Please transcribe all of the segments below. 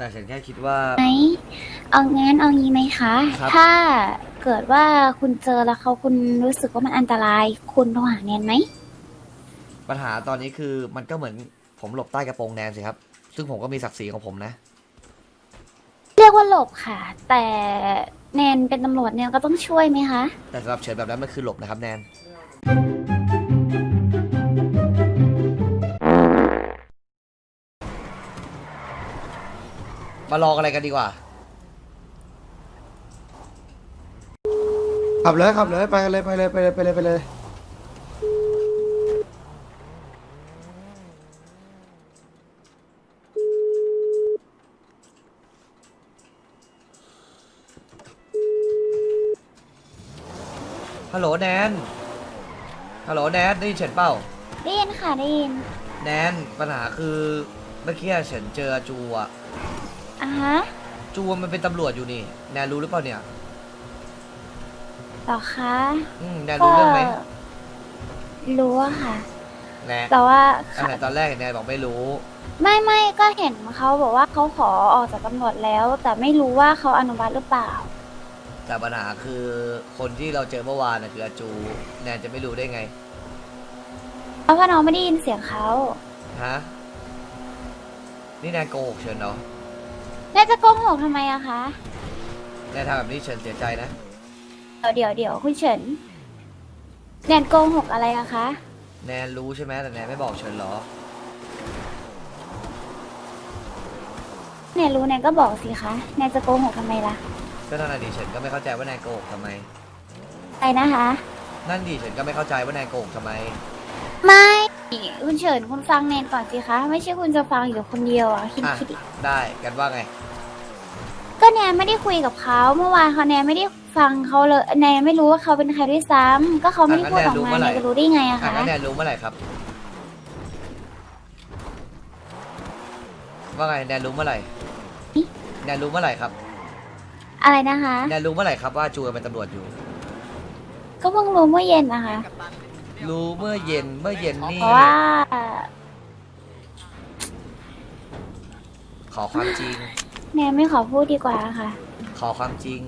แต่ฉันแค่คิดว่า ไหมเอางั้นเอางี้ไหมคะ ครับ ถ้าเกิดว่าคุณเจอแล้วเขาคุณรู้สึกว่ามันอันตราย คุณโทรหาแนนไหม ปัญหาตอนนี้คือมันก็เหมือนผมหลบใต้กระโปรงแนนสิครับ ซึ่งผมก็มีศักดิ์ศรีของผมนะ เรียกว่าหลบค่ะ แต่แนนเป็นตำรวจแนนก็ต้องช่วยไหมคะ แต่สำหรับเฉินแบบนั้นมันคือหลบนะครับแนน มาลองอะไรกันดีกว่า ขับเลยขับเลยไปกันเลยไปเลยไปเลยไปเลยไปเลย ฮัลโหลแนน ฮัลโหลแนนได้ยินเฉินเปล่าได้ยินค่ะได้ยิน แนนปัญหาคือเมื่อกี้เฉินเจอจูอะ อะฮะจูมันเป็นตำรวจอยู่นี่ แนนรู้หรือเปล่าเนี่ยต่อคะอืมแนนรู้เรื่องไหมรู้อะค่ะ แนนแต่ว่าอันไหนตอนแรกแนนบอกไม่รู้ ไม่ไม่ก็เห็นเขาบอกว่าเขาขอออกจากตำรวจแล้ว แต่ไม่รู้ว่าเขาอนุมัติหรือเปล่า แต่ปัญหาคือคนที่เราเจอเมื่อวานน่ะคืออาจู แนนจะไม่รู้ได้ไง เพราะว่าน้องไม่ได้ยินเสียงเขาฮะ นี่แนนโกหกเฉินเหรอ แนนจะโกหกทำไมอะคะ แนนทำแบบนี้เฉินเสียใจนะ เดี๋ยวเดี๋ยวเดี๋ยวคุณเฉินแนนโกหกอะไรอะคะ แนนรู้ใช่ไหมแต่แนนไม่บอกเฉินเหรอ แนนรู้แนนก็บอกสิคะ แนนจะโกหกทำไมล่ะก็นั่นน่ะดิเฉินก็ไม่เข้าใจว่าแนนโกหกทำไม ไปนะคะ นั่นดิเฉินก็ไม่เข้าใจว่าแนนโกหกทำไม ไม่ คุณเฉินคุณฟังแนนก่อนสิคะ ไม่ใช่คุณจะฟังอยู่คนเดียวอะคิดอะคิดดิได้กันว่าไง ก็แนนไม่ได้คุยกับเขาเมื่อวานเขาแนนไม่ได้ฟังเขาเลยแนนไม่รู้ว่าเขาเป็นใครด้วยซ้ำก็เขาไม่ได้พูดออกมาแนนจะรู้ได้ไงอะอะคะงั้นแนนรู้เมื่อไหร่ครับ ว่าไงแนนรู้เมื่อไหร่แนนรู้เมื่อไหร่ครับอะไรนะคะ แนนรู้เมื่อไหร่ครับว่าจูเป็นตำรวจอยู่ ก็เพิ่งรู้เมื่อเย็นนะคะ รู้เมื่อเย็นเมื่อเย็นนี่ เพราะว่า ขอความจริง แนนไม่ขอพูดดีกว่าค่ะ ขอความจริง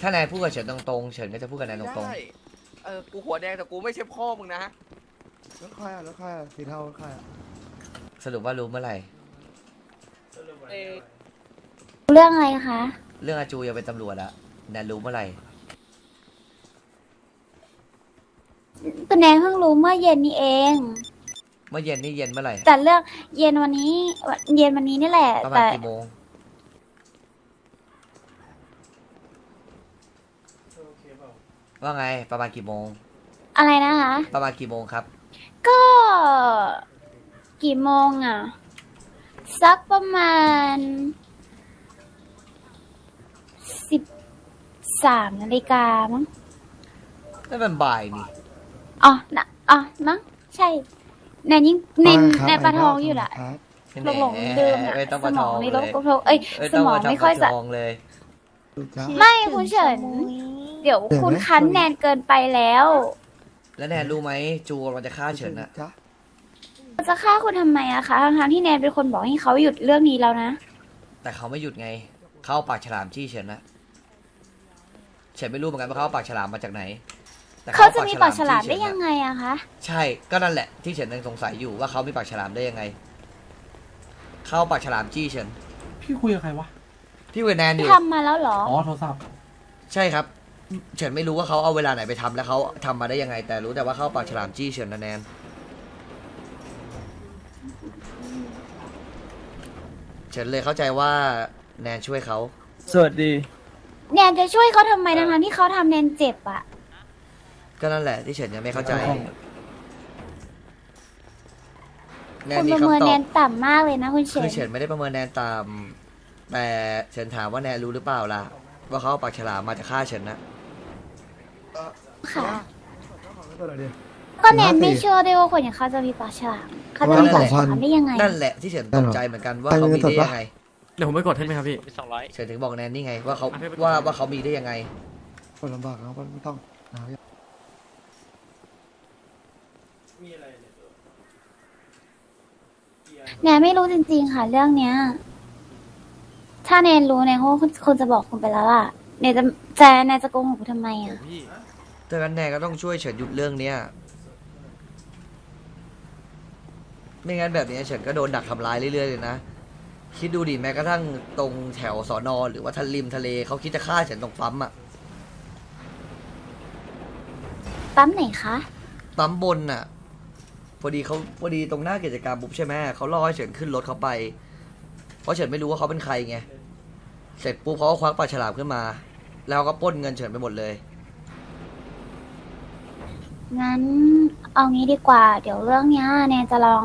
ถ้าแนนพูดกับเฉินตรงๆเฉินก็จะพูดกับแนนตรง ได้เออ กูหัวแดงแต่กูไม่ใช่พ่อมึงนะ รถใครอะรถใครอะสีเทารถใครอะๆ สรุปว่ารู้เมื่อไหร่ เออเรื่องอะไรคะ เรื่องอาจูยังเป็นตำรวจอะแนนรู้เมื่อไหร่ ก็แนนเพิ่งรู้เมื่อเย็นนี้เอง เมื่อเย็นนี่เย็นเมื่อไหร่แต่เรื่องเย็นวันนี้เย็นวันนี้นี่แหละ ประมาณแต่กี่โมงว่าไงประมาณกี่โมง อะไรนะคะ ประมาณกี่โมงครับ ก็กี่โมงอะ สักประมาณสิบสามนาฬิกามั้ง นั่นมันบ่ายนี่ อ๋อนะอ๋อมั้งใช่แนนยิ่งแนนครับแนนประทองอยู่ละครับ หลงหลงๆลืมอะไม่ต้องสประมทอองงในเลโลกยกทงเอ้ย เอ้ยสต้องมองมาไม่ทำค่อยประจะทองเลย ดูจ้า ไม่คุณเฉิน เดี๋ยวคุณคันแนนเกินไปแล้วแล้วแนนรู้ไหมจูมันจะฆ่าเฉินอะจ้าจะฆ่าคุณทำไมอะคะทั้งๆที่แนนเป็นคนบอกให้เขาหยุดเรื่องนี้แล้วนะ แต่เขาไม่หยุดไง เขาเอาปากฉลามจี้เฉินนะเฉินไม่รู้เหมือนกันว่าเขาเอาปากฉลามมาจากไหน แต่เขาจะมีปากฉลามจี้ได้เฉินยังอะไงอะคะ ใช่ก็นั่นแหละที่เฉินยังสงสัยอยู่ว่าเขามีปากฉลามได้ยังไง เข้าปากฉลามจี้เฉินพี่คุยกับใครวะ พี่เวแนนอยู่ทำมาแล้วเหรอ อ๋อโทรศัพท์ ใช่ครับ เฉินไม่รู้ว่าเขาเอาเวลาไหนไปทำแล้วเขาทำมาได้ยังไง แต่รู้แต่ว่าเข้าปากฉลามจี้เฉินนะแนนเฉินเลยเข้าใจว่าแนนช่วยเขา สวัสดี แนนจะช่วยเขาทำไมทั้งๆที่เขาทำแนนเจ็บอะ ก็นั่นแหละที่เฉินยังไม่เข้าใจแนนคุณมีประเมินคำตแนอบนต่ำมากเลยนะคุณเฉิคือนเฉินไม่ได้ประเมินแนนตาม แต่เฉินถามว่าแนนรู้หรือเปล่าล่ะ ว่าเขาเอาปากฉลามมาจะฆ่าเฉินนะค่ะตัวไหนดิก็แนนไม่เชื่อด้วยว่าคนอย่างเขาจะมีปากฉลามเขาจะมีปากฉลามได้ยังไง นั่นแหละที่เฉินตกใจเหมือนกันว่าเขามีได้ยังไงเดี๋ยวผมไปกดให้ไหมครับพี่สองร้อยเฉินถึงบอกแนนนี่ไงว่าเขาอะพี่ไปว่าว่าเขามีได้ยังไง คนลำบากเขาไม่ต้องหา แนนไม่รู้จริงๆค่ะเรื่องเนี้ย ถ้าแนนรู้แนนก็คงจะบอกคุณไปแล้วล่ะแนนจะจะแนนจะโกหกคุณทำไมอะ ถ้างั้นแนนก็ต้องช่วยเฉินหยุดเรื่องเนี้ย ไม่งั้นแบบนี้เฉินก็โดนดักทำร้ายเรื่อยๆเลยนะ คิดดูดิแม้กระทั่งตรงแถวสอนอหรือว่าทะริมทะเลเขาคิดจะฆ่าเฉินตรงปั๊มอะปั๊มไหนคะ ปั๊มบนน่ะ พอดีเขาพอดีตรงหน้ากิจกรรมปุ๊บใช่ไหมเขาล่อให้เฉินขึ้นรถเขาไป เพราะเฉินไม่รู้ว่าเขาเป็นใครไงเสร็จปุ๊บเขาก็ควักปลาฉลามขึ้นมา แล้วก็ปล้นเงินเฉินไปหมดเลย งั้นเอางี้ดีกว่า เดี๋ยวเรื่องเนี้ยแนนจะลอง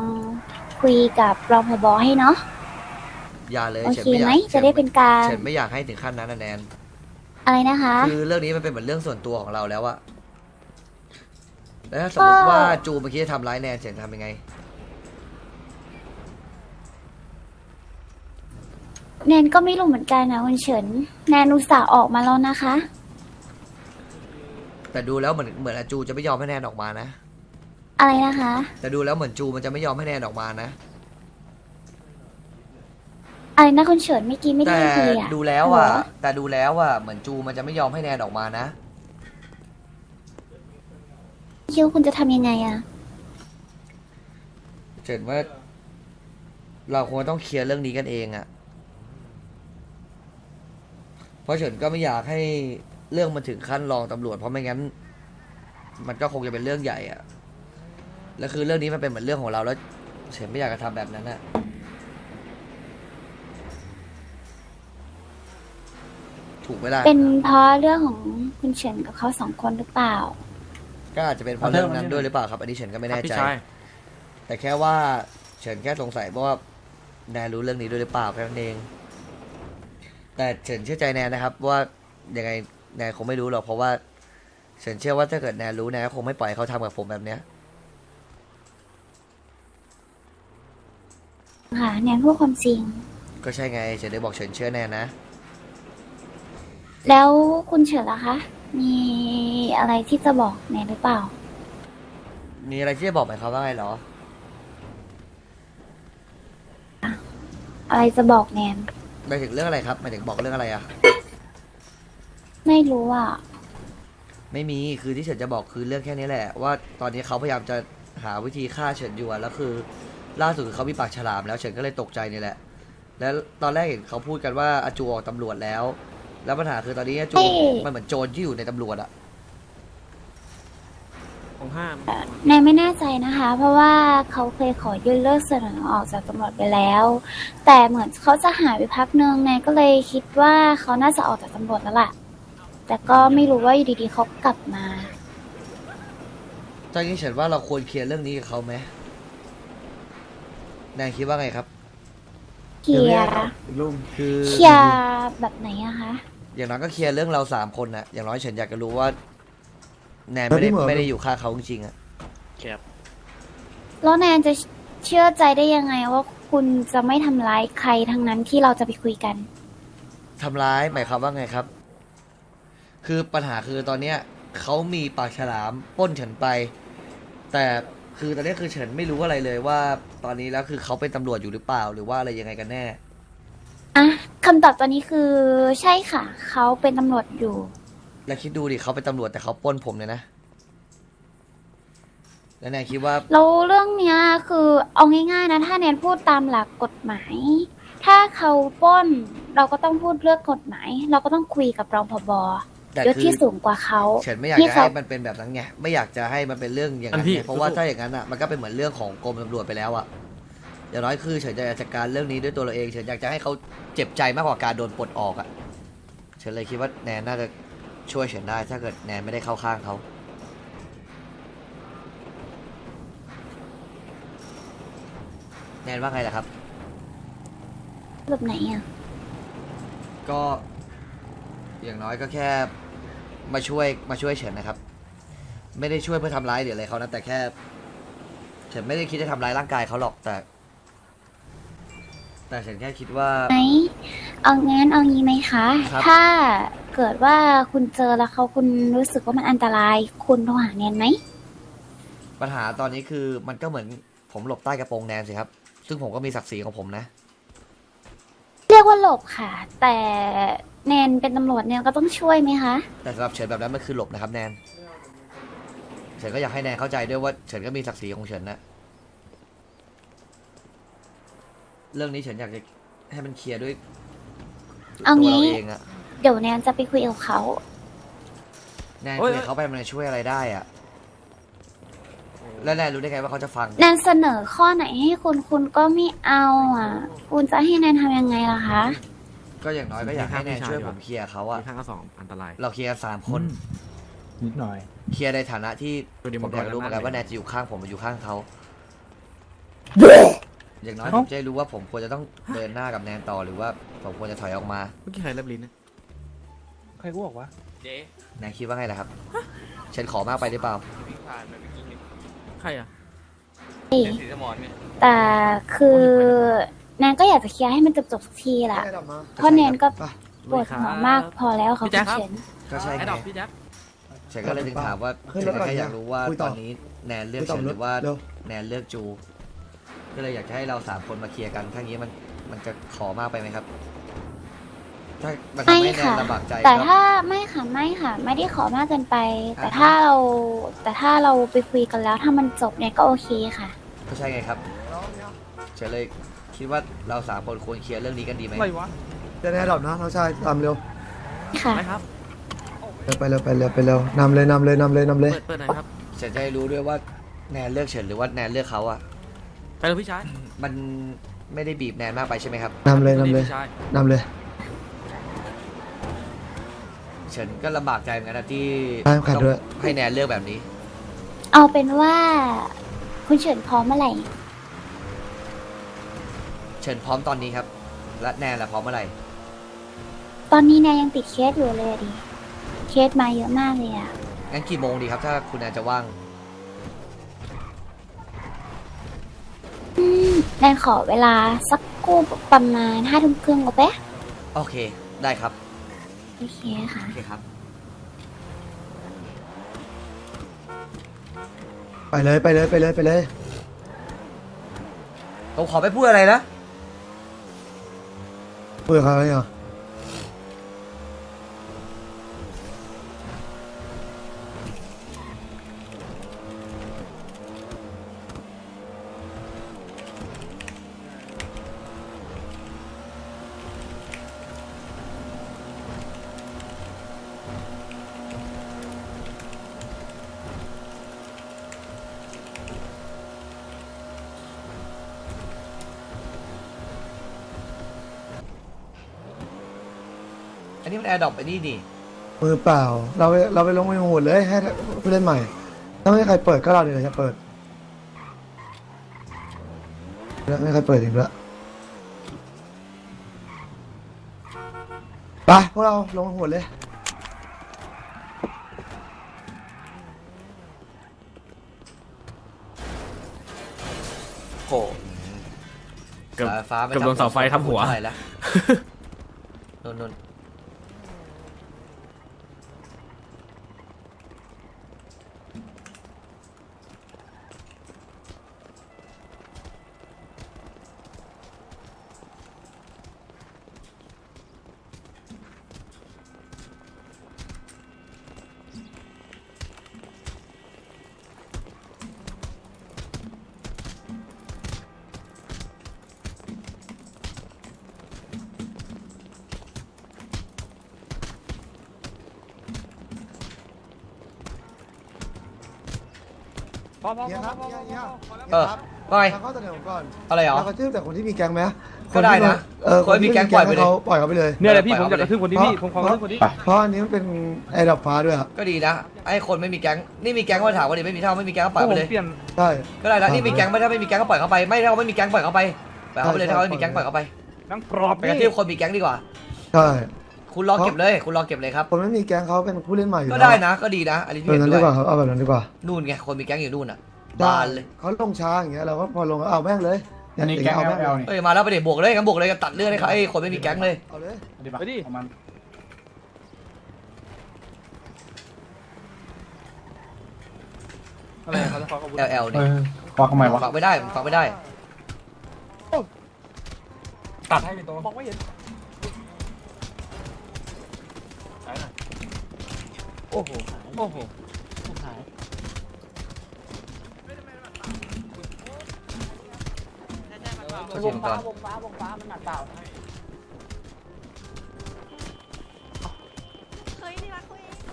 คุยกับรองผบให้เนาะ อย่าเลยโอเฉินเคไม่อยาไหมกจะได้เป็นการ เฉินไม่อยากให้ถึงขั้นนั้นนะแนนอะไรนะคะ คือเรื่องนี้มันเป็นเหมือนเรื่องส่วนตัวของเราแล้วอะ แล้วถ้าสมมติก็ว่าจูเมื่อกี้จะทำร้ายแนนเฉินทำยังไง แนนก็ไม่รู้เหมือนกันนะคุณเฉิน แนนอุตส่าห์ออกมาแล้วนะคะ แต่ดูแล้วเหมือนเหมือนอาจูจะไม่ยอมให้แนนออกมานะ อะไรนะคะ แต่ดูแล้วเหมือนจูมันจะไม่ยอมให้แนนออกมานะ อะไรนะคุณเฉินเมื่อกี้ไม่ได้แต่ยินเลยอะดูแล้วอะเหรอแต่ดูแล้วอะเหมือนจูมันจะไม่ยอมให้แนนออกมานะ คิดวาคุณจะทำยังไงอะเฉินว่า เราคงต้องเคลียร์เรื่องนี้กันเองอะเพราะเฉินก็ไม่อยากให้เรื่องมันถึงขั้นรองตำรวจ เพราะไม่งั้น มันก็คงจะเป็นเรื่องใหญ่อะแล้วคือเรื่องนี้มันเป็นเหมือนเรื่องของเราแล้วเฉินไม่อยากจะทำแบบนั้นอะถูกไหมล่ะเป็นเพราะเรื่องของคุณเฉินกับเขาสองคนหรือเปล่า ก็อาจจะเป็นเพราะเรื่องนั้นด้วยหรือเปล่าครับ อันนี้เฉินก็ไม่แน่พี่ใจชายแต่แค่ว่าเฉินแค่สงสัยว่าแนนรู้เรื่องนี้ด้วยหรือเปล่าแค่นั้นเอง แต่เฉินเชื่อใจแนนนะครับ ว่ายังไงแนนคงไม่รู้หรอกเพราะว่าเฉินเชื่อว่าถ้าเกิดแนนรู้แนนก็คงไม่ปล่อยให้เขาทำกับผมแบบเนี้ยค่ะแนนพูดความจริง ก็ใช่ไงเฉินได้บอกเฉินเชื่อแนนนะ แล้วคุณเฉินล่ะคะ มีอะไรที่จะบอกแนนหรือเปล่า มีอะไรที่จะบอกไหมครับว่าไงเหรอ อะไรจะบอกแนนหมายถึงเรื่องอะไรครับหมายถึงบอกเรื่องอะไรอะไม่รู้อะไม่มีคือที่เฉินจะบอกคือเรื่องแค่นี้แหละ ว่าตอนนี้เขาพยายามจะหาวิธีฆ่าเฉินอยู่อะแล้วคือ ล่าสุดคือเขามีปากฉลามแล้วเฉินก็เลยตกใจนี่แหละ แล้วตอนแรกเห็นเขาพูดกันว่าอาจูออกตำรวจแล้ว แล้วปัญหาคือตอนนี้อาจูเอ้ยมันเหมือนโจรที่อยู่ในตำรวจอะของห้ามแนนไม่แน่ใจนะคะ เพราะว่าเขาเคยขอยื่นเลิกเสนอออกจากตำรวจไปแล้ว แต่เหมือนเขาจะหายไปพักนึงแนนก็เลยคิดว่าเขาน่าจะออกจากตำรวจแล้วล่ะ แต่ก็ไม่รู้ว่าอยู่ดีๆเขากลับมาตอนนี้เฉินว่าเราควรเคลียร์เรื่องนี้กับเขาไหมแนนคิดว่าไงครับ เคลียร์ลุงคือ เคลียร์แบบไหนอะคะ อย่างน้อยก็เคลียร์เรื่องเราสามคนนะอย่างน้อยเฉินอยากจะรู้ว่า แนนไม่ได้ไม่ได้อยู่ข้างเขาจริงๆอะแล้วแนนจะเชื่อใจได้ยังไงว่าคุณจะไม่ทำร้ายใครทั้งนั้นที่เราจะไปคุยกัน ทำร้ายหมายความว่าไงครับ คือปัญหาคือตอนเนี้ยเขามีปากฉลามปล้นเฉินไป แต่คือตอนนี้คือเฉินไม่รู้อะไรเลยว่า ตอนนี้แล้วคือเขาเป็นตำรวจอยู่หรือเปล่า หรือว่าอะไรยังไงกันแน่ อะคำตอบตอนนี้คือใช่ค่ะ เขาเป็นตำรวจอยู่ แล้วคิดดูดิเขาเป็นตำรวจแต่เขาปล้นผมเลยนะ แล้วนายคิดว่า แล้วเรื่องเนี้ยคือเอาง่ายๆนะ ถ้าแนนพูดตามหลักกฎหมาย ถ้าเขาปล้นเราก็ต้องพูดเรื่องกฎหมาย เราก็ต้องคุยกับรองผบแต่ยศคือที่สูงกว่าเขา เฉินไม่อยากที่จะเขา ให้มันเป็นแบบนั้นไง ไม่อยากจะให้มันเป็นเรื่องอย่างนั้นอันพี่ ไงเพราะว่าถ้าอย่างนั้นอะ มันก็เป็นเหมือนเรื่องของกรมตำรวจไปแล้วอะ อย่างน้อยคือเฉินจะจัดการเรื่องนี้ด้วยตัวเราเองเฉินอยากจะให้เขาเจ็บใจมากกว่าการโดนปลดออกอะเฉินเลยคิดว่าแนนน่าจะช่วยเฉินได้ ถ้าเกิดแนนไม่ได้เข้าข้างเขาแนนว่าไงล่ะครับ แบบไหนอะ ก็อย่างน้อยก็แค่มาช่วยมาช่วยเฉินนะครับ ไม่ได้ช่วยเพื่อทำร้ายหรืออะไรเขานะแต่แค่เฉินไม่ได้คิดจะทำร้ายร่างกายเขาหรอกแต่ แต่เฉินแค่คิดว่า ไหมเอางั้นเอางี้ไหมคะ ครับ ถ้าเกิดว่าคุณเจอแล้วเขาคุณรู้สึกว่ามันอันตราย คุณโทรหาแนนไหม ปัญหาตอนนี้คือมันก็เหมือนผมหลบใต้กระโปรงแนนสิครับ ซึ่งผมก็มีศักดิ์ศรีของผมนะแนรียกว่าหลบค่ะ แต่แนนเป็นตำรวจแนนก็ต้องช่วยไหมคะ แต่สำหรับเฉินแบบนั้นมันคือหลบนะครับแนน เฉินก็อยากให้แนนเข้าใจด้วยว่าเฉินก็มีศักดิ์ศรีของเฉินนะ เรื่องนี้เฉินอยากจะให้มันเคลียร์ด้วยเอาตัวงี้ เราเองอะเดี๋ยวแนนจะไปคุยกับเขา แนนโอ้ย คุยกับเขาไปมันจะช่วยอะไรได้อะแล้วแนนรู้ได้ไงว่าเขาจะฟัง แนนเสนอข้อไหนให้คุณคุณก็ไม่เอาอะ คุณจะให้แนนทำยังไงล่ะคะ ก็อย่างน้อยก็อยากให้แนนช่วยผมเคลียร์เขาอะมีข้างก็สองอันตราย เราเคลียร์กันสามคนนิดหน่อย เคลียร์ในฐานะที่ดูดิผมอยากรู้เหมือนกันมัว่านก็แนนจะอยู่ข้างผมหรืออยู่ข้างเขา อย่างน้อยผเอ้ามจะได้รู้ว่าผมควรจะต้องเดินหน้ากับแนนต่อหรือว่าผมควรจะถอยออกมาเมื่อกี้ใครเล็บลิ้นเนี่ยใครกูบอกว่าเจ๊แนนคิดว่าไงล่ะครับฉันขอมากไปหรือเปล่าวิ่งผ่านไปเมื่อกี้เห็นใครอะเห็นสีสมอนไหมแต่คือแนนก็อยากจะเคลียร์ให้มันจบจบๆสักทีแหละให้ดอกมาเพราะแนนก็ไปปวดหัวมากพอแล้วค่ะพี่คุแจ๊ณคครับเฉินก็ใช่ไอ้ไงดอกพี่แจ๊คฉันก็เลยถึงถามว่าขึ้นฉัรถนก่อนแค่อยากรู้ว่าคุยตต่ออนนี้แนนเลือกคุยต่อฉันหรือว่าเร็วแนนเลือกจู ก็เลยอยากจะให้เราสามคนมาเคลียร์กันถ้างี้มันมันจะขอมากไปไหมครับ ถ้ามันทำไม่ให้แนนค่ะ ลำบากใจแต่ก็ถ้าไม่ค่ะไม่ค่ะ ไม่ได้ขอมากเกินไปแต่อ่าฮะถ้าเราแต่ถ้าเราไปคุยกันแล้วถ้ามันจบเนี่ยก็โอเคค่ะ ก็ใช่ไงครับฉันเลยคิดว่าเราสามคนควรเคลียร์เรื่องนี้กันดีไหมอะไรวะเจะให้ดอกนะน้องชายตามเร็วค่ะ ไปครับ เร็วไปเร็วไปเร็วไปเร็วนำเลยนำเลยนำเลยนำเลย เปิดเปิดหน่อยครับ ฉันจะได้รู้ด้วยว่าแนนเลือกเฉินหรือว่าแนนเลือกเขาอะไป เลยพี่ชายมันไม่ได้บีบแนนมากไปใช่ไหมครับ นำเลยนำเลยพี่ชายนำเลยเฉินก็ลำบากใจเหมือนกันนะที่ใช่ขาดด้วยต้องให้แนนเลือกแบบนี้ เอาเป็นว่า คุณเฉินพร้อมเมื่อไหร่เฉินพร้อมตอนนี้ครับ และแนนล่ะพร้อมเมื่อไหร่ตอนนี้แนนยังติดเคสอยู่เลยอะดิเคสมาเยอะมากเลยอะงั้นกี่โมงดีครับ ถ้าคุณแนนจะว่าง อื มแนนขอเวลาสักกู้ประมาณห้าทุ่มครึ่งโอเปะโอเค ได้ครับ โอเคค่ะ โอเคครับ ไปเลยไปเลยไปเลยไปเลย ผมขอไม่พูดอะไรนะคุยกับเขาเนี่ยอันนี้มันแอ ร์ดรอปไอ้นี่นี่มือเปล่า เราไปเราไปลงมือหมดเลยให้ผู้เล่นใหม่ ถ้าไม่มีใครเปิดก็เราเดี๋ยวจะเปิดแล้วไม่มีใครเปิดอีกแล้วไปพวกเราลงมือหมดเลยโหเกือบสายฟ้าไม่เกือบโดนเสาไฟทับหัว เท่าไหร่แล้วนนนน เฮียครับเฮียเฮียเออว่าไงทางข้อเสนอผมก่อนอะไรเหรอเรากระทืบแต่คนที่มีแก๊งไหมก็ได้นะเออคนที่มีแก๊งปล่อยไปเลยเขาปล่อยเขาไปเลยเนี่ยแหละพี่ผมอยากกระทืบคนที่พี่ผมขอกระทืบคนที่เพราะอันนี้มันเป็นไอ้ดอกฟ้าด้วยอะก็ดีนะไอ้คนไม่มีแก๊งนี่มีแก๊งมาถามว่าดิไม่มีเท่าไม่มีแก๊งก็ปล่อยผไปมเลยเปลี่ยนใช่ก็ได้นะนี่มีแก๊งไม่ถ้าไม่มีแก๊งก็ปล่อยเขาไปไม่ถ้าเขาไม่มีแก๊งปล่อยเขาไปปล่อยเขาไปเลยใช่ถ้าเขาไม่มีแก๊งปล่อยเขาไปนั่งกรอบไปกระทืบคนมีแก๊งดีกว่าใช่ คุณรอเก็บเลย คุณรอเก็บเลยครับ คนไม่มีแก๊งเขาเป็นผู้เล่นใหม่อยู่ก็แล้วได้นะ ก็ดีนะอันนี้แบพี่บเห็นั้นนดีด้วยกว่าครับเอาแบบนั้นดีกว่านู่นไงคนมีแก๊งอยู่นู่นอะได้บานเลยเขาลงช้าอย่างเงี้ยเราก็พอลงเอาแม่งเลยเนี่ยอันนี้แก๊งเอาแอแม่งลเลยนี่เอ้ยมาแล้วไปเดี๋ยวบวกเลยกันบวกเลยกันตัดเลือดให้เขาไอ้คนไม่มีแก๊งเลยเอาเลยไปดิ ของมันอะไรเขาจะขอขอบคุณ LL เอนี่อควักทำไมวะ ฟังไม่ได้ฟังไม่ได้ไปตัดให้เป็นตัวมองไม่เห็น โอ้โห โอ้โหเขาชิมก่อน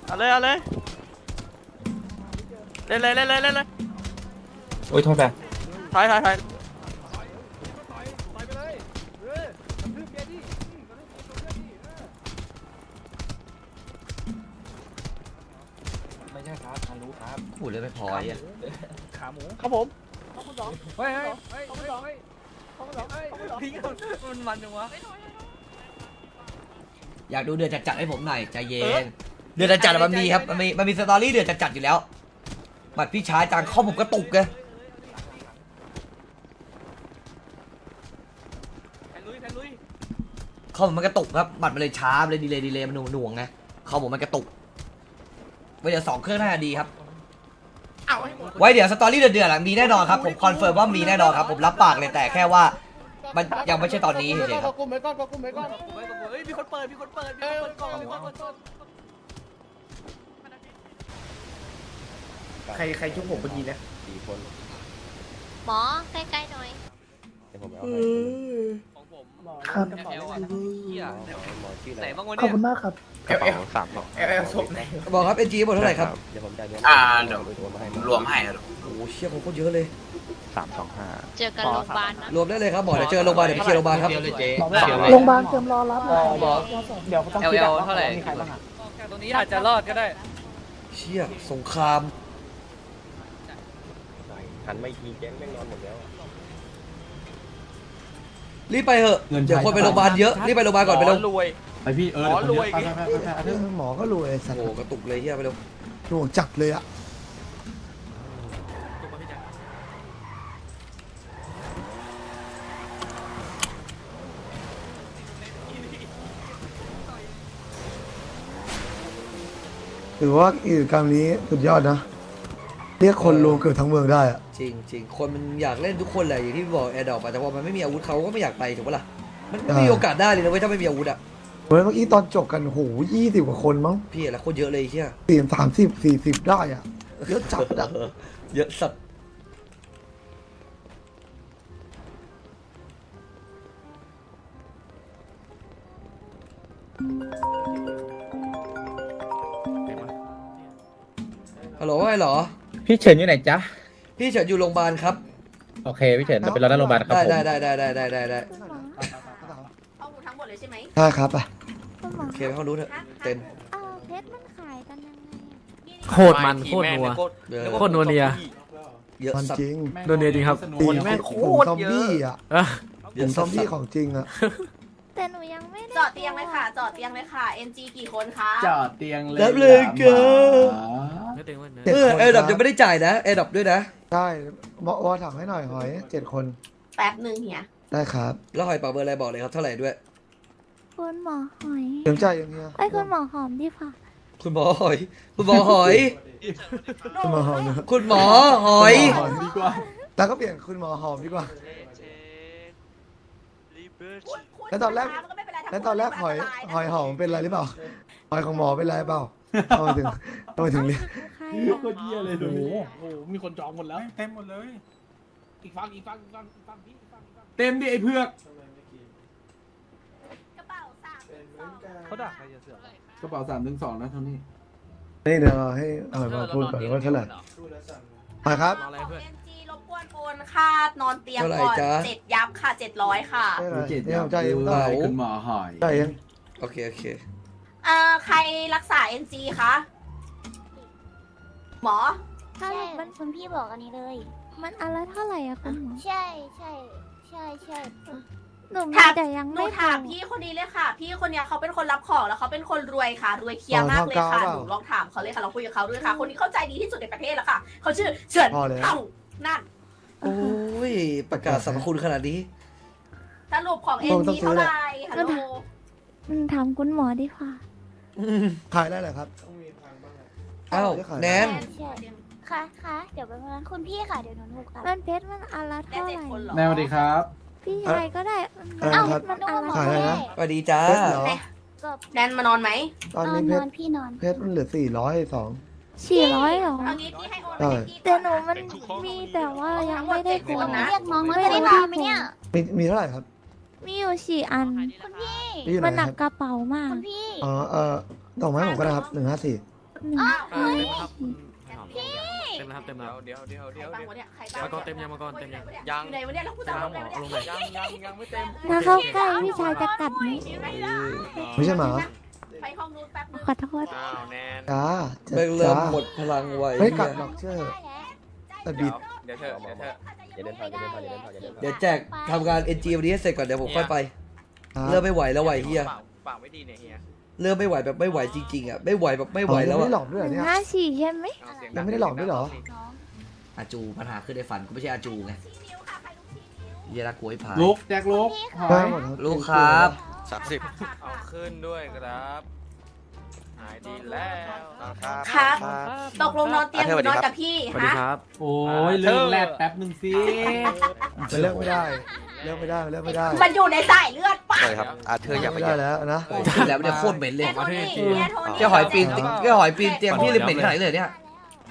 เอาเลยเอาเลยเล่นเลยเล่นเลยเล่นเลยโอ้ยโทษแฟถอยถอยถอย ช่ครับทารู้ครับพูดเลยไม่พอไอ้เหี้ยขาหมูครับผมเฮ้ยเฮ้ยเฮ้ยเขาสองเฮ้ยเขาสองเฮ้ยพี่มันมันจังวะอยากดูเดือดจัดๆให้ผมหน่อยใจเย็นเดือดจัดๆอะมันมีครับมันมีมันมีสตอรี่เดือดจัดๆอยู่แล้วบัตรพี่ชายจางข้อผมกระตุกเลยแทนลุยแทนลุยข้อผมมันกระตุกครับบัตรมันเลยช้ามันเลยดีเลยดีเลยมันหน่วงหน่วงๆไงข้อผมมันกระตุก ไว้เดี๋ยวสองเครื่องน่าจะดีครับ เอาให้หมดไว้เดี๋ยวสตอรี่เดือดๆหลังมีแน่นอนครับ ผมคอนเฟิร์มว่ามีแน่นอนครับ ผมรับปากเลยแต่แค่ว่า มันยังไม่ใช่ตอนนี้เฉยๆครับกลุ่มไว้ก่อนกลุ่มไว้ก่อนเฮ้ยมีคนเปิดมีคนเปิดมีคนเปิดกล่องมีคนเปิดกล่องใครใครชุบผมเมื่อกี้เนี่ยหมอใกล้ๆหน่อยของผมครับแอลอะเฮียไหนบ้างวะขอบเนี่ยคุณมากครับ เอลเอลสามสองเอลเอลศพไหนบอกครับเอ็นจีหมดเท่าไหร่ครับอ่าเดี๋ยว รวมให้ครับโอ้โหเชี่ยผมโคตรเยอะเลย สามสองห้า เจอกันโรงพยาบาลนะ รวมได้เลยครับหมอเดี๋ยวเจอโรงพยาบาลเดี๋ยวไปเคลียร์โรงพยาบาลครับ โรงพยาบาลเตรียมรอรับหมอเดี๋ยวต้องเอลคิดเออะลว่าเท่าไหร่มีใครบ้างอะตรงนี้อาจจะรอดก็ได้ เชี่ยสงคราม หันไม่ทีแก๊งแม่งนอนหมดแล้วรีบไปเถอะเดี๋ยวคนไปโรงพยาบาลเยอะรีบไปโรงพยาบาลก่อนไปเร็วรวย ไปพี่เออหมอรวยไปไปไปไปหมอก็รวยไอ้สัตโอ้ว์โหกระตุกเลยเฮียไปเร็วหน่วงจัดเลยอะถือว่ากิจกรรมนี้สุดยอดนะ เรียกคนรวมเกือบทั้งเมืองได้อะจริงจริงคนมันอยากเล่นทุกคนแหละอย่างที่บอกแอร์ดอกแต่พอมันไม่มีอาวุธเขาก็ไม่อยากไปถูกปะล่ะมันไม่มีโอกาสได้เลยนะเว้ยถ้าไม่มีอาวุธอะ เหมือนเมื่อกี้ตอนจบกันโหยี่สิบกว่าคนมั้งพี่อะไรโคตรเยอะเลยเฮียสี่สามสิบสี่สิบได้อะเยอะจัดอะเยอะสัตว์ฮัลโหลว่าไงเหรอ พี่เฉินอยู่ไหนจ๊ะ พี่เฉินอยู่โรงพยาบาลครับ โอเค พี่เฉินเราไปรอหน้าโรงพยาบาลครับได้ผม ได้ได้ได้ได้ได้ได้ได้คุณหมอข้อมูลทั้งหมดเลยใช่ไหมใช่ครับอะ คุณหมอโอเคไปห้องนู้นเถอะเต็มเออเพชรมันขายกันยังไงอะโคตรมันโคตรนัวเออโคตรนัวเนีย เยอะมันสัตจว์ริงโดนเนียจริงครับ ตีแม่งโคกลุ่มตรซอมเยบี้อะอะเออกลุ่มซอมบี้ของจริงอะแต่หนูยังไม่ได้จอดเตียงเลยค่ะ จอดเตียงเลยค่ะ NG กี่คนคะจอดเตียงเลยรับเลยเกินไม่เต็งเว้ยเนอะเจ็ดเออคนแอร์ดับคยังไม่ได้จ่ายนะแอร์ดับด้วยนะใช่บอกวอถามให้หน่อยหอยเจ็ดคนแป๊บหนึ่งเฮียได้ครับแล้วหอยเป่าเบอร์อะไรบอกเลยครับเท่าไหร่ด้วย คุณหมอหอยเดี๋ยวจ่ายอย่างเงี้ยไอ้ยคุณหมอหอมดีค่ะคุณหมอหอย คุณหมอหอย คุณหมอหอมนะคุณหมอหอย หอยดีกว่าแล้วก็เปลี่ยนคุณหมอหอมดีกว่าแล้วตอนแรกมันไม่เป็นไรทั้งแล้วตอนแรกหอยไม่เป็นไรนะหอยหอมเป็นอะไรหรือเปล่าหอยของหมอเป็นอะไรเปล่าทำไมถึงทำไมถึงเรียกใครโคตรเยี่ยเลยโอ้โหโอ้โหมีคนจองหมดแล้ว เต็มหมดเลย อีกฟังอีกฟังอีกฟังอีกฟังพี่อีกฟังอีกฟังเต็มดิไอ้เพือกกระเป๋าสามสอง เขาด่าใครจะเสือกกระเป๋าสามถึงสองนะเท่านี้นี่เดี๋ยวให้หอยมาพูดก่อนว่าเท่าไหร่หอยครับรออะไรของเพื่อน NG รบกวนโอนค่านอนเตียงเท่าไหร่ก่อนจ๊ะ เจ็ดยับค่ะเจ็ดร้อยค่ะได้ไหมเจ็ดเนี่ยจ่ายเองเปได้ล่าคุณหมอหอยจ่ายเองโอเค โอเค เอ่อใครรักษา NG คะหมอ ถ้ามันคุณพี่บอกอันนี้เลย มันอะไรเท่าไหร่อะคุณหมอใช่ใช่ใช่ใช่ หนูมีถามแต่ยังหนูไม่ถามพอพี่คนนี้เลยค่ะ พี่คนเนี้ยเขาเป็นคนรับของแล้วเขาเป็นคนรวยค่ะ รวยเคลียร์มากเลยค่ะหนูลองถามเขาเลยค่ะลองคุยกับเขาด้วยค่ะ คนนี้เข้าใจดีที่สุดในประเทศแล้วค่ะ เขาชื่อเฉินพอแล้ว เท่านั่นโอ้ยประกาศสรรพคุณขนาดนี้ สรุปของโอ้ NG ต้องซื้อเท่าแหไหละ ร่ฮัลโหล อืมถามคุณหมอดีกว่า ขายได้เหรอครับ อ้าวแนนใช่ค่ะค่ะเดี๋ยวไปวันนั้นคุณพี่ค่ะ เดี๋ยวหนูถูกครับ มันเพชรมันอะไรได้เท่าเจ็ดไหร่คนเหรอแนวดีครับ พี่ชายก็ได้อะไรเอ้านะครับ มันอะไรขายอะไรนะ สวัสดีจ้า เพชรเหรอเกือบแดนมานอนไหมตอนนอนี้นเพชรนอนพี่นอนเพชรมันเหลือสี่ร้อยสอง สี่ร้อยเหรอ เอางี้พี่ให้โอนได้ให้พี่แต่หนูมันมีแต่ว่ายังไม่ได้โกนนะ เรียกน้องมาจะได้มาไหมเนี่ย มีมีเท่าไหร่ครับมีอยู่สี่อัน มีอยู่ไหมันนหนัคกรับกระเป๋ามากอ๋อเออดอกไม้ผมก็ได้ครับหนึ่งห้าสี่อ่าเต็ม แล้วครับเต็มแล้วครับเต็มแล้วเดี๋ยวเดี๋ยวเดี๋ยวใครเดี๋ยวบ้างวะเนี่ยใครบ้างมังกรเต็มยังมังกรเต็มยังยังอยู่ไหนวะเนี่ยแล้วกูจะเอาไปวะเนี่ยยังยังยังไม่เต็มถ้าเข้าใกล้พี่ชายจะกัดไหมไม่ใช่หมาไปห้องนู้นแป๊บนึงขอโทษอ้าวแนนจ้าแม่งเริ่มจ้าหมดพลังไวไม่กัดหรอกเชื่อเถอะแต่บิดเดี๋ยวเธอเดี๋ยวเธออย่าเดินผ่านอย่าเดินผ่านอย่าเดินผ่านอย่าเดินผ่านเดี๋ยวแจกทำงาน NG วันนี้ให้เสร็จก่อนเดี๋ยวผมค่อยไปครับเริ่มไม่ไหวแล้วไหวเฮียปากปากไม่ดีเนี่ยเฮีย เริ่มไม่ไหวแบบไม่ไหวจริงๆอะไม่ไหวแบบไม่ไหวอ๋อแล้วยังไม่ได้หลอะอกด้วยเหรอหนึ่เนี่งยห้าสี่ใช่ไหมเอาเสียยังไม่ได้หลอกด้วยเหรอ อาจูปัญหาขึ้นในฝันกูไม่ใช่อาจูไงเหี้ยรักกูไอ้ผายลุกแจ็คลุกหอได้ยหมดครับลูกครับ สามสิบเอาขึ้นด้วยครับ หายดีแล้วครับครับ ตกลงนอนเตียงหรือนอนกับพี่สวัสดีฮะครับ โอ้ยเลิกแรดแป๊บหนึ่งสิมันเลิกไม่ได้ เลิกไม่ได้มันเลิกไม่ได้มันอยู่ในสายเลือดปะใช่ครับอาเธออยากไปไม่ได้แล้วนะโอ้ยแล้วเนี่ยโคตรเหม็นเลยแกโทนี่แกโทนี่แกหอยปีนติ๊กแกหอยปีนเตียงพี่เลยเหม็นขนาดนี้เลยเนี่ย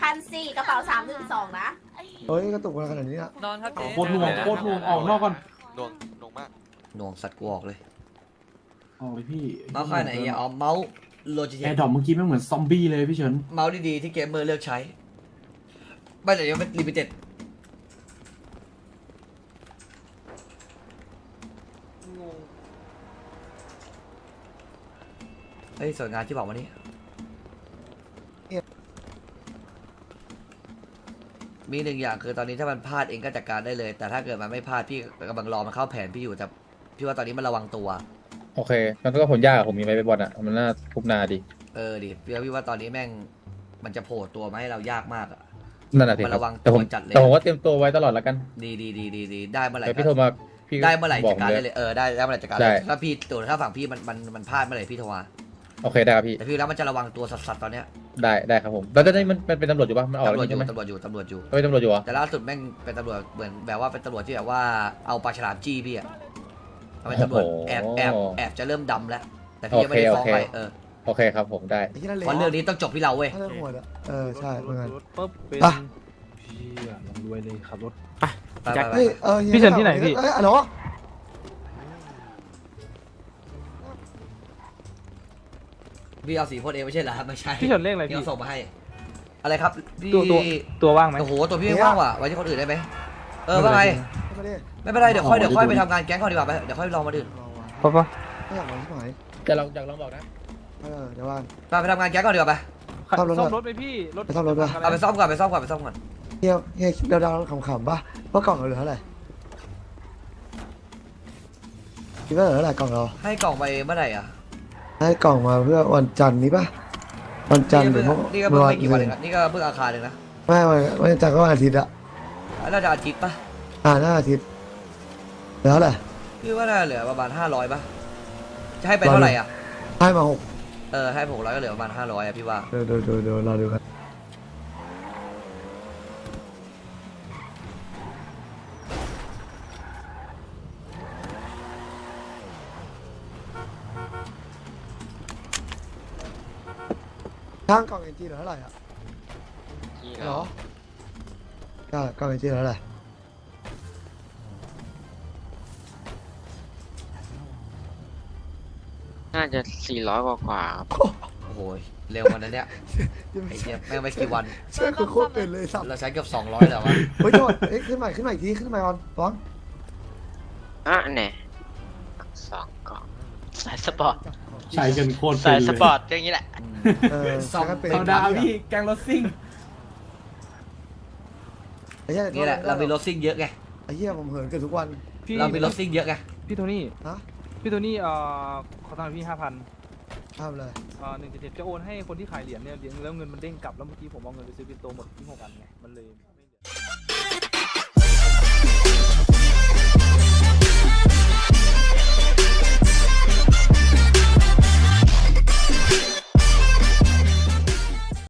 พันสี่กระเป๋าสามหนึ่งสองนะเฮ้ยกระตุกมาขนาดนี้อะนอนครับโคตรหน่วงโคตรหน่วงออกนอกก่อนดวงดวงมากหน่วงสัตว์กูออกเลยออกเลยพี่เมาส์ค่ายไหนอย่าเอาเมาส์โลจิเทแอคร์ดรอปเมื่อกี้ไม่งเหมือนซอมบี้เลยพี่เฉินเมาส์ดีๆที่เกมเมอร์เลือกใช้ไม่แต่ยังเป็นลิมิเต็ด เฮ้ยส่วนงานที่บอกวันนี้มีหนึ่งอย่างคือตอนนี้ถ้ามันพลาดเองก็จัดการได้เลย แต่ถ้าเกิดมันไม่พลาดพี่กำลังรอมันเข้าแผนพี่อยู่แต่พี่ว่าตอนนี้มันระวังตัว โอเคมันก็ผลยากอะผมมีไม้ไปบอลอะมันน่าทุบนาดีเออดิพี่ว่าพี่ว่าตอนนี้แม่งมันจะโผล่ตัวมาให้เรายากมากอะนั่นแหละสิมันครับระวังแต่ผมตัวจัดเลยแต่ผมว่าเตรียมตัวไว้ตลอดแล้วกันดีดีดีดีดีได้เมื่อไหร่แต่ก็พี่โทรมาพี่ได้เมื่อไหร่บอจักดการเลได้ยเลยเออได้ได้เมื่อไหร่จัดการใช่เลยถ้าพี่ตัวถ้าฝั่งพี่มันมันมันพลาดเมื่อไหร่พี่โทรมา โอเคได้ครับพี่แต่พี่แล้วมันจะระวังตัวสัสๆตอนเนี้ยได้ได้ครับผมแล้วตอนนี้มันมันเป็นตำรวจอยู่ปะมันออกตำรแล้ววจอใช่ยู่ไหมตำรวจอยู่ตำรวจอยู่เฮ้ยตำรวจอยู่เหรอแต่ล่าสุดแม่งเป็นตำรวจเหมือนแบบว่าเป็นตำรวจที่แบบว่าเอาปลาฉลามจี้พี่อะเอาเป็นตำรวจแอบแอบแอบจะเริ่มดำแล้ว แต่พี่ยังไม่ได้ฟ้องไปเออโอเคครับผมได้ ไอ้ที่นั่นเลยเพราะเรื่องนี้ต้องจบที่เราเว้ย ถ้าเรื่องหัวอะเออใช่เหมือนกันปุ๊บเป็นอะพี่ลำรวยเลยขับรถไปไปไปเฮ้ยเออพี่เฉินที่ไหนพี่ เอ้ยอ๋อ พี่เอาสีพ่นเองไม่ใช่เหรอครับไม่ใช่พี่เฉินเลขอะไรพี่ พี่เอาส่งมาให้ อะไรครับพี่ตัวตัวตัวว่างไหม โอ้โหตัวพี่ไม่ว่างว่ะไว้ที่คนอื่นได้ไหมเออว่าไงไม่ได้ไม่เป็นไรเดี๋ยวค่อยเดี๋ยวค่อยไปทำงานแก๊งก่อนดีกว่าไปเดี๋ยวค่อยลองมาดื่มรอวะปะปะไม่อยากลองที่ไหนจะลองจะลองบอกนะเออเดี๋ยวว่า ไปไปทำงานแก๊งก่อนดีกว่าไปซ่อมรถซ่อมรถไปพี่รถไปซ่อมรถด้วยเอาไปซ่อมก่อนไปซ่อมก่อนไปซ่อมก่อนเฮียเฮียเดาๆขำๆป่ะว่ากล่องเราเหลือเท่าไหร่คิดว่าเหลือเท่าไหร่กล่องเราให้กล่องไปเมื่อไหร่อะ ให้กล่องมาเพื่อวันจันทร์นี้ป่ะวันจันทร์หรือนี่เมื่ก็อเพิ่งวันไม่กี่วันเองนะนี่ก็เพิ่งอาคารเองนะไม่วันวันจันทร์ก็วันอาทิตย์อะน่าจะอาทิตย์ปะอ่าหน้าอาทิตย์เหลือเท่าไหร่พี่ว่าน่าเหลือประมาณห้าร้อยปะจะให้ไปเท่าไหร่อะให้มาหกเออให้หกร้อยก็เหลือประมาณห้าร้อยอะพี่ว่าเดี๋ยวเดี๋ยวเดี๋ยวเดี๋ยวรอดูกัน ข้างกล่องเอ็นจีเหลือเท่าไหร่อะเหรอใช่กล่องเอ็นจีเหลือเท่าไหร่น่าจะสี่ร้อยกว่ากว่าครับโอ้โหเร็ววันนั้นเนี่ยไอ้เนี่ยแม่งไม่กี่วันใช่คือโคตรเป็นเลยสับเราใช้เกือบสองร้อยแล้ววะเฮ้ยโทษเอ้ยขึ้นใหม่ขึ้นใหม่อีกทีขึ้นใหม่ก่อนฟ้องอะเนี่ยสองกล่องสายสปอร์ต ใช้กันโคตรเป็สานยเลยสปอร์ตก็อย่างนี้แหละ เออซ่อมใช้กันเป็นธรรมดาพี่แกงรถซิ่ง ไอ้เหี้ยนี่แหละเรามีรถซิ่งเยอะไงไอ้เหี้ยผมเหินเกันทุกวัน พี่เรามีรถซิ่งเยอะไงพี่โทนี่ฮะ พี่โทนี่เอ่อขอตังค์พี่ห้าพันทำเลยเอ่อหนึ่งเจ็ดเจ็ดจะโอนให้คนที่ขายเหรียญเนี่ยเหรียญแล้วเงินมันเด้งกลับแล้วเมื่อกี้ผมเอาเงินไปซื้อปินโตหมดที่หกอันไงมันเลยไม่เหลือ